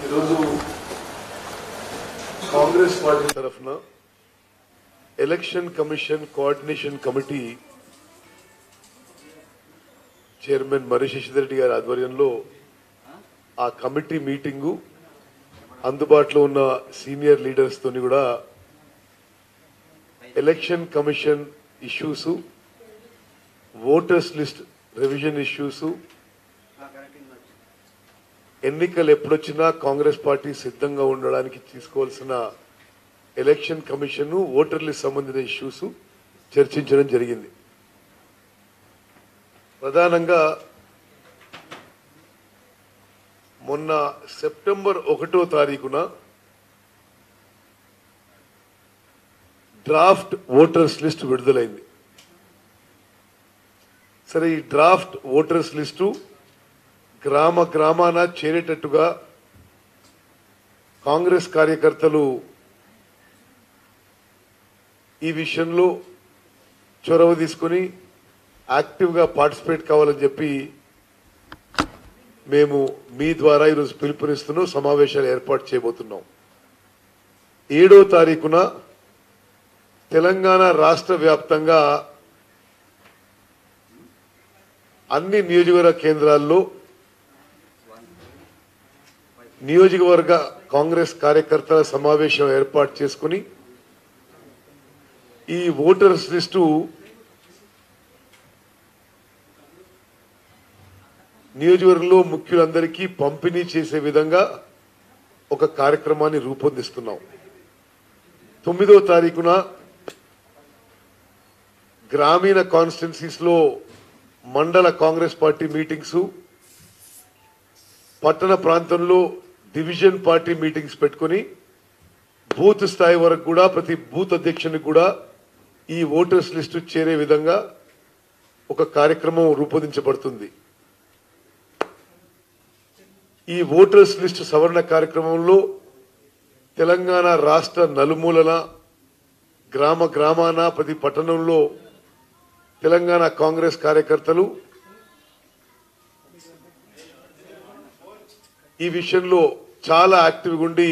ఈరోజు కాంగ్రెస్ పార్టీ తరఫున election commission coordination committee chairman మరి శశిధర్ గారి ఆధ్వర్యంలో ఆ కమిటీ మీటింగు అందుబాటులో ఉన్న సీనియర్ లీడర్స్ తోని కూడా election commission issues voters list revision issues ఎన్నికలు ఎప్పుడొచ్చినా కాంగ్రెస్ పార్టీ సిద్ధంగా ఉండడానికి తీసుకోవాల్సిన ఎలక్షన్ కమిషన్ ఓటర్లకు సంబంధించిన ఇష్యూస్ చర్చించడం జరిగింది. ప్రధానంగా మొన్న సెప్టెంబర్ ఒకటో తారీఖున డ్రాఫ్ట్ ఓటర్స్ లిస్ట్ విడుదలైంది. సరే ఈ డ్రాఫ్ట్ ఓటర్స్ లిస్టు గ్రామ గ్రామాన చేరేటట్టుగా కాంగ్రెస్ కార్యకర్తలు ఈ విషయంలో చొరవ తీసుకుని యాక్టివ్గా పార్టిసిపేట్ కావాలని చెప్పి మేము మీ ద్వారా ఈరోజు పిలుపునిస్తున్నాం సమావేశాలు ఏర్పాటు చేయబోతున్నాం. ఏడో తారీఖున తెలంగాణ రాష్ట్ర వ్యాప్తంగా అన్ని నియోజకవర్గ కేంద్రాల్లో నియోజకవర్గ కాంగ్రెస్ కార్యకర్తల సమావేశం ఏర్పాటు చేసుకుని ఈ ఓటర్స్ లిస్టు నియోజకవర్గంలో ముఖ్యులందరికీ పంపిణీ చేసే విధంగా ఒక కార్యక్రమాన్ని రూపొందిస్తున్నాం. తొమ్మిదో తారీఖున గ్రామీణ కాన్స్టిట్యున్సీస్లో మండల కాంగ్రెస్ పార్టీ మీటింగ్స్ పట్టణ ప్రాంతంలో డివిజన్ పార్టీ మీటింగ్స్ పెట్టుకుని బూత్ స్థాయి వరకు కూడా ప్రతి బూత్ అధ్యక్షునికి కూడా ఈ ఓటర్స్ లిస్టు చేరే విధంగా ఒక కార్యక్రమం రూపొందించబడుతుంది. ఈ ఓటర్స్ లిస్టు సవరణ కార్యక్రమంలో తెలంగాణ రాష్ట్ర నలుమూలన గ్రామ గ్రామాన ప్రతి పట్టణంలో తెలంగాణ కాంగ్రెస్ కార్యకర్తలు ఈ విషయంలో చాలా యాక్టివ్గా ఉండి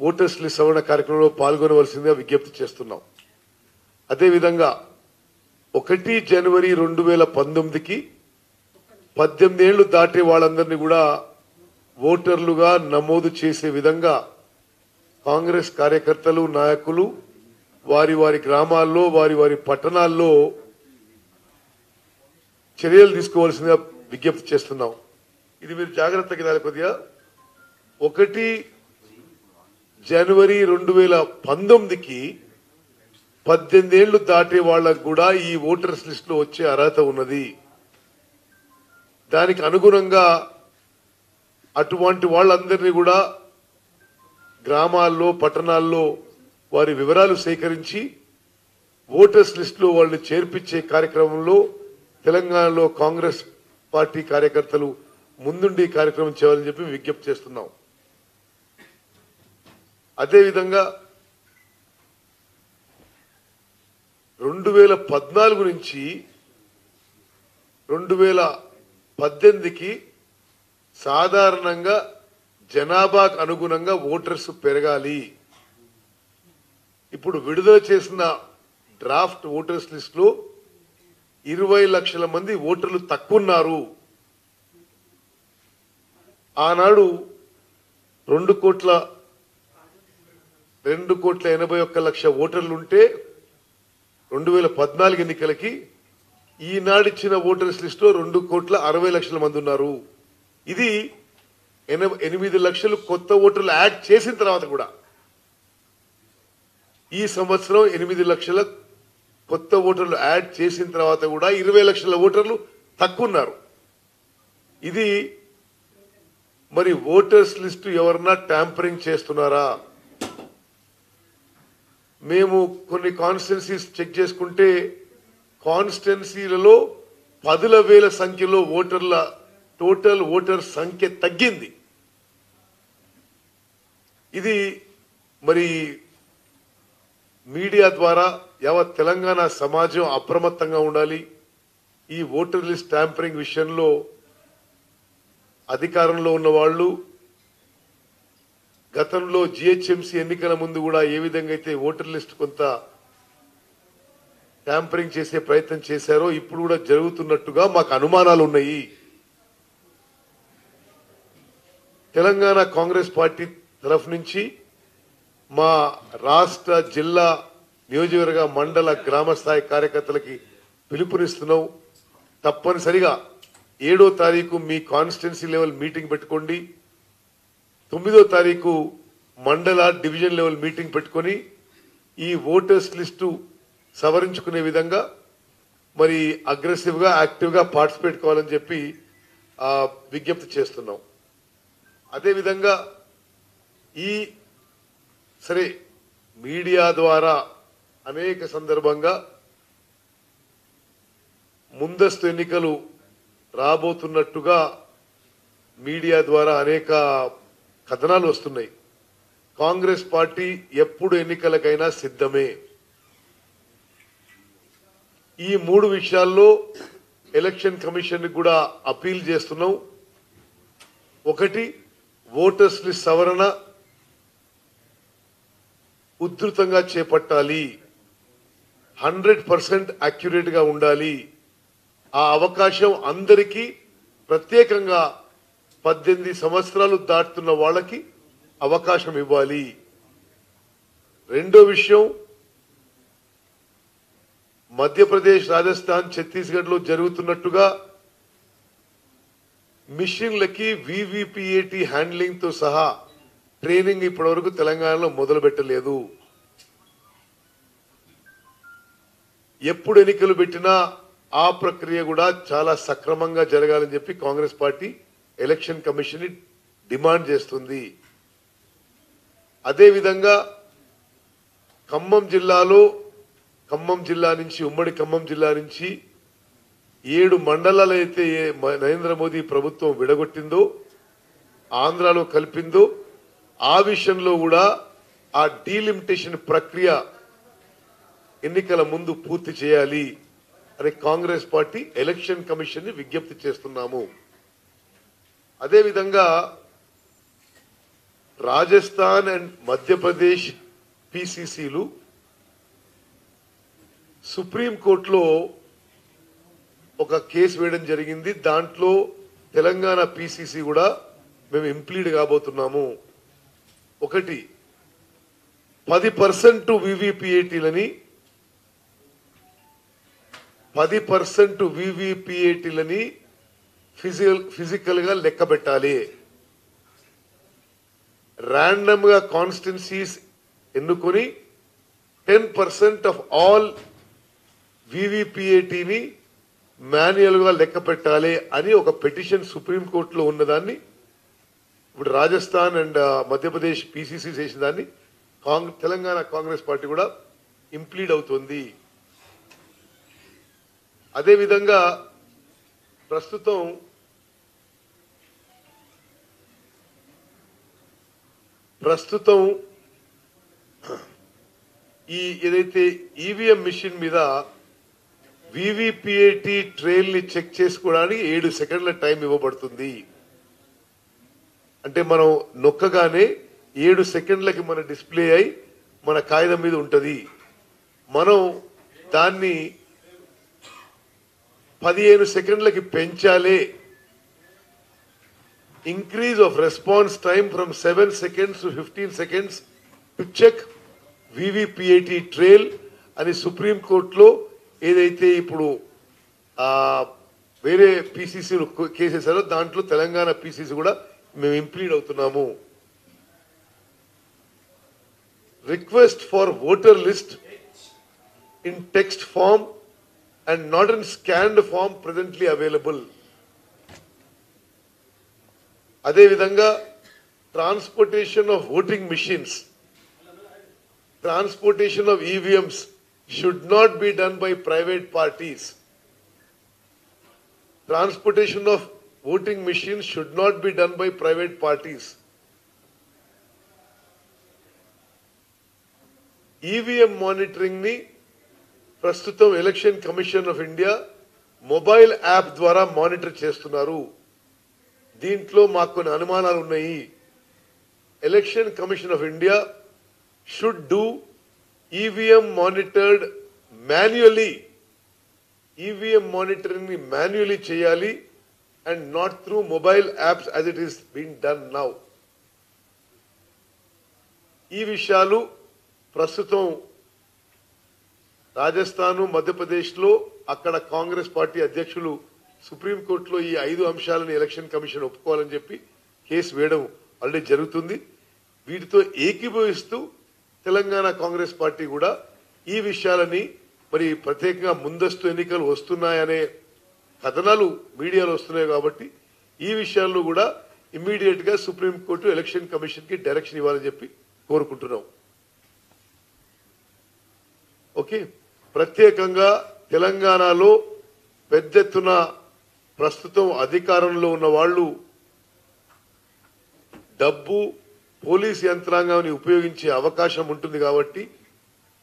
ఓటర్స్ లిస్ట్ సవరణ కార్యక్రమంలో పాల్గొనవలసిందిగా విజ్ఞప్తి చేస్తున్నాం. అదేవిధంగా ఒకటి జనవరి రెండు వేల పంతొమ్మిదికి పద్దెనిమిది ఏళ్ళు దాటే వాళ్ళందరినీ కూడా ఓటర్లుగా నమోదు చేసే విధంగా కాంగ్రెస్ కార్యకర్తలు నాయకులు వారి వారి గ్రామాల్లో వారి వారి పట్టణాల్లో చర్యలు తీసుకోవాల్సిందిగా విజ్ఞప్తి చేస్తున్నాం. ఇది మీరు జాగ్రత్తగా వినాలి కొద్దిగా. ఒకటి జనవరి రెండు వేల పంతొమ్మిదికి పద్దెనిమిదేళ్ళు దాటే వాళ్ళకు కూడా ఈ ఓటర్స్ లిస్ట్లో వచ్చే అర్హత ఉన్నది. దానికి అనుగుణంగా అటువంటి వాళ్ళందరినీ కూడా గ్రామాల్లో పట్టణాల్లో వారి వివరాలు సేకరించి ఓటర్స్ లిస్ట్లో వాళ్ళని చేర్పించే కార్యక్రమంలో తెలంగాణలో కాంగ్రెస్ పార్టీ కార్యకర్తలు ముందుండి కార్యక్రమం చేయాలని చెప్పి విజ్ఞప్తి చేస్తున్నాం. అదేవిధంగా రెండు వేల పద్నాలుగు నుంచి రెండు వేల పద్దెనిమిదికి సాధారణంగా జనాభాకు అనుగుణంగా ఓటర్స్ పెరగాలి. ఇప్పుడు విడుదల చేసిన డ్రాఫ్ట్ ఓటర్స్ లిస్ట్లో ఇరవై లక్షల మంది ఓటర్లు తక్కువన్నారు. ఆనాడు రెండు కోట్ల రెండు కోట్ల ఎనభై ఒక్క లక్ష ఓటర్లు ఉంటే రెండు వేల పద్నాలుగు ఎన్నికలకి ఈనాడిచ్చిన ఓటర్స్ లిస్ట్లో రెండు కోట్ల అరవై లక్షల మంది ఉన్నారు. ఇది ఎనిమిది లక్షలు కొత్త ఓటర్లు యాడ్ చేసిన తర్వాత కూడా ఈ సంవత్సరం ఎనిమిది లక్షల కొత్త ఓటర్లు యాడ్ చేసిన తర్వాత కూడా ఇరవై లక్షల ఓటర్లు తక్కువన్నారు. ఇది మరి ఓటర్స్ లిస్టు ఎవరన్నా ట్యాంపరింగ్ చేస్తున్నారా? మేము కొన్ని కాన్స్టిట్యున్సీస్ చెక్ చేసుకుంటే కాన్స్టిట్యున్సీలలో పదుల వేల సంఖ్యలో ఓటర్ల టోటల్ ఓటర్ సంఖ్య తగ్గింది. ఇది మరి మీడియా ద్వారా యావత్ తెలంగాణ సమాజం అప్రమత్తంగా ఉండాలి. ఈ ఓటర్ లిస్ట్ ట్యాంపరింగ్ విషయంలో అధికారంలో ఉన్న వాళ్ళు గతంలో జిహెచ్ఎంసీ ఎన్నికల ముందు కూడా ఏ విధంగా అయితే ఓటర్ లిస్ట్ కొంత ట్యాంపరింగ్ చేసే ప్రయత్నం చేశారో ఇప్పుడు కూడా జరుగుతున్నట్టుగా మాకు అనుమానాలు ఉన్నాయి. తెలంగాణ కాంగ్రెస్ పార్టీ తరఫు నుంచి మా రాష్ట్ర జిల్లా నియోజకవర్గ మండల గ్రామ స్థాయి కార్యకర్తలకి పిలుపునిస్తున్నాం. తప్పనిసరిగా ఏడో తారీఖు మీ కాన్స్టిట్యున్సీ లెవెల్ మీటింగ్ పెట్టుకోండి. తొమ్మిదో తారీఖు మండల డివిజన్ లెవెల్ మీటింగ్ పెట్టుకొని ఈ ఓటర్స్ లిస్టు సవరించుకునే విధంగా మరి అగ్రెసివ్గా యాక్టివ్గా పార్టిసిపేట్ కావాలని చెప్పి విజ్ఞప్తి చేస్తున్నాం. అదేవిధంగా ఈ సరే మీడియా ద్వారా అనేక సందర్భంగా ముందస్తు ఎన్నికలు రాబోతున్నట్టుగా మీడియా ద్వారా అనేక కథనాలు వస్తున్నాయి. కాంగ్రెస్ పార్టీ ఎప్పుడు ఎన్నికలకైనా సిద్ధమే. ఈ మూడు విషయాల్లో ఎలక్షన్ కమిషన్ కూడా అపీల్ చేస్తున్నాం. ఒకటి ఓటర్స్ లిస్ట్ సవరణ ఉధృతంగా చేపట్టాలి. హండ్రెడ్ పర్సెంట్ అక్యురేట్గా ఉండాలి. ఆ అవకాశం అందరికీ ప్రత్యేకంగా పద్దెనిమిది సంవత్సరాలు దాటుతున్న వాళ్ళకి అవకాశం ఇవ్వాలి. రెండో విషయం మధ్యప్రదేశ్ రాజస్థాన్ ఛత్తీస్గఢ్లో జరుగుతున్నట్టుగా మిషన్లకి వివిపిఏటి హ్యాండ్లింగ్తో సహా ట్రైనింగ్ ఇప్పటివరకు తెలంగాణలో మొదలు పెట్టలేదు ఎప్పుడు ఎన్నికలు పెట్టినా ఆ ప్రక్రియ కూడా చాలా సక్రమంగా జరగాలని చెప్పి కాంగ్రెస్ పార్టీ ఎలక్షన్ కమిషన్ని డిమాండ్ చేస్తుంది. అదేవిధంగా ఖమ్మం జిల్లాలో ఖమ్మం జిల్లా నుంచి ఉమ్మడి ఖమ్మం జిల్లా నుంచి ఏడు మండలాలు అయితే ఏ మ- నరేంద్ర మోదీ ప్రభుత్వం విడగొట్టిందో ఆంధ్రాలో కలిపిందో ఆ విషయంలో కూడా ఆ డీలిమిటేషన్ ప్రక్రియ ఎన్నికల ముందు పూర్తి చేయాలి అని కాంగ్రెస్ పార్టీ ఎలక్షన్ కమిషన్ని విజ్ఞప్తి చేస్తున్నాము. అదేవిధంగా రాజస్థాన్ అండ్ మధ్యప్రదేశ్ పిసిసిలు సుప్రీంకోర్టులో ఒక కేసు వేయడం జరిగింది. దాంట్లో తెలంగాణ పిసిసి కూడా మేము ఇంప్లీడ్ కాబోతున్నాము. ఒకటి పది పర్సెంట్ వివిపిఏటీలని పది పర్సెంట్ వివిపిఏటీలని ఫిజికల్ ఫిజికల్గా లెక్క పెట్టాలి. ర్యాండమ్గా కాన్స్టిట్యున్సీస్ ఎన్నుకొని టెన్ పర్సెంట్ ఆఫ్ ఆల్ వివిపిఏటీని మాన్యువల్గా లెక్క పెట్టాలి అని ఒక పిటిషన్ సుప్రీం కోర్టులో ఉన్నదాన్ని ఇప్పుడు రాజస్థాన్ అండ్ మధ్యప్రదేశ్ పీసీసీ చేసిన దాన్ని కాంగ్- తెలంగాణ కాంగ్రెస్ పార్టీ కూడా ఇంప్లీడ్ అవుతుంది. అదేవిధంగా ప్రస్తుతం ప్రస్తుతం ఈ ఏదైతే ఈవీఎం మిషన్ మీద వివిపిఏటి ట్రైల్ని చెక్ చేసుకోవడానికి ఏడు సెకండ్ల టైం ఇవ్వబడుతుంది. అంటే మనం నొక్కగానే ఏడు సెకండ్లకి మన డిస్ప్లే అయి మన కాగితం మీద ఉంటుంది. మనం దాన్ని పదిహేను సెకండ్లకి పెంచాలి. Increase of response time from seven seconds to fifteen seconds to check VVPAT trail అని సుప్రీం కోర్టులో ఏదైతే ఇప్పుడు వేరే పిసిసి కేసేసారో దాంట్లో తెలంగాణ పిసిసి కూడా మేము ఇంప్లీడ్ అవుతున్నాము request for voter list in text form and not in scanned form presently available అదేవిధంగా transportation of voting machines transportation of EVMs should not be done by private parties transportation of voting machines should not be done by private parties EVM మానిటరింగ్ని ప్రస్తుతం election commission of India mobile app ద్వారా monitor చేస్తున్నారు. దీంట్లో మాకు కొన్ని అనుమానాలు ఉన్నాయి. Election commission of India should do EVM monitored manually EVM మానిటరింగ్ని manually చేయాలి. And not through mobile apps as it is been done now ఈ విషయాలు ప్రస్తుతం రాజస్థాన్ మధ్యప్రదేశ్లో అక్కడ కాంగ్రెస్ పార్టీ అధ్యక్షులు సుప్రీంకోర్టులో ఈ ఐదు అంశాలను ఎలక్షన్ కమిషన్ ఒప్పుకోవాలని చెప్పి కేసు వేయడం ఆల్రెడీ జరుగుతుంది. వీటితో ఏకీభవిస్తూ తెలంగాణ కాంగ్రెస్ పార్టీ కూడా ఈ విషయాలని మరి ప్రత్యేకంగా ముందస్తు ఎన్నికలు వస్తున్నాయనే కథనాలు మీడియాలో వస్తున్నాయి కాబట్టి ఈ విషయాల్లో కూడా ఇమ్మీడియట్గా సుప్రీంకోర్టు ఎలక్షన్ కమిషన్కి డైరెక్షన్ ఇవ్వాలని చెప్పి కోరుకుంటున్నాం. ఓకే? ప్రత్యేకంగా తెలంగాణలో పెద్ద ఎత్తున ప్రస్తుతం అధికారంలో ఉన్న వాళ్ళు డబ్బు పోలీస్ యంత్రాంగాన్ని ఉపయోగించే అవకాశం ఉంటుంది కాబట్టి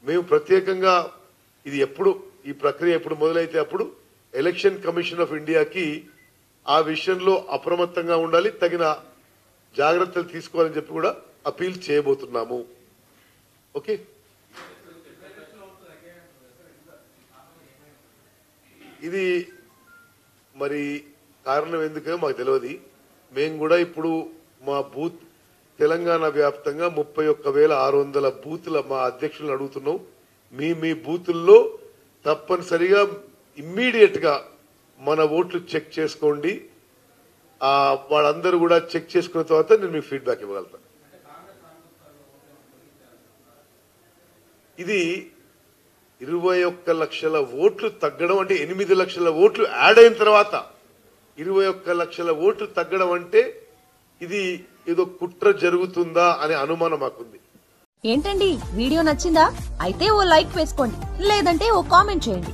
మేము ప్రత్యేకంగా ఇది ఎప్పుడు ఈ ప్రక్రియ ఎప్పుడు మొదలైతే అప్పుడు ఎలక్షన్ కమిషన్ ఆఫ్ ఇండియాకి ఆ విషయంలో అప్రమత్తంగా ఉండాలి తగిన జాగ్రత్తలు తీసుకోవాలని చెప్పి కూడా అపీల్ చేయబోతున్నాము. ఓకే? ఇది మరి కారణం ఎందుకో మాకు తెలియదు. మేము కూడా ఇప్పుడు మా బూత్ తెలంగాణ వ్యాప్తంగా ముప్పై ఒక్క వేల ఆరు వందల బూతుల మా అధ్యక్షులను అడుగుతున్నాం. మీ మీ బూతుల్లో తప్పనిసరిగా ఇమ్మీడియట్గా మన ఓట్లు చెక్ చేసుకోండి. ఆ వాళ్ళందరూ కూడా చెక్ చేసుకున్న తర్వాత నేను మీకు ఫీడ్బ్యాక్ ఇవ్వగలుగుతాను ఇది ఇరవై ఒక్క లక్షల ఓట్లు తగ్గడం అంటే ఎనిమిది లక్షల ఓట్లు యాడ్ అయిన తర్వాత ఇరవై ఒక్క లక్షల ఓట్లు తగ్గడం అంటే ఇది ఏదో కుట్ర జరుగుతుందా అనే అనుమానం మాకుంది. ఏంటండి? వీడియో నచ్చిందా? అయితే ఓ లైక్ వేసుకోండి. లేదంటే ఓ కామెంట్ చేయండి.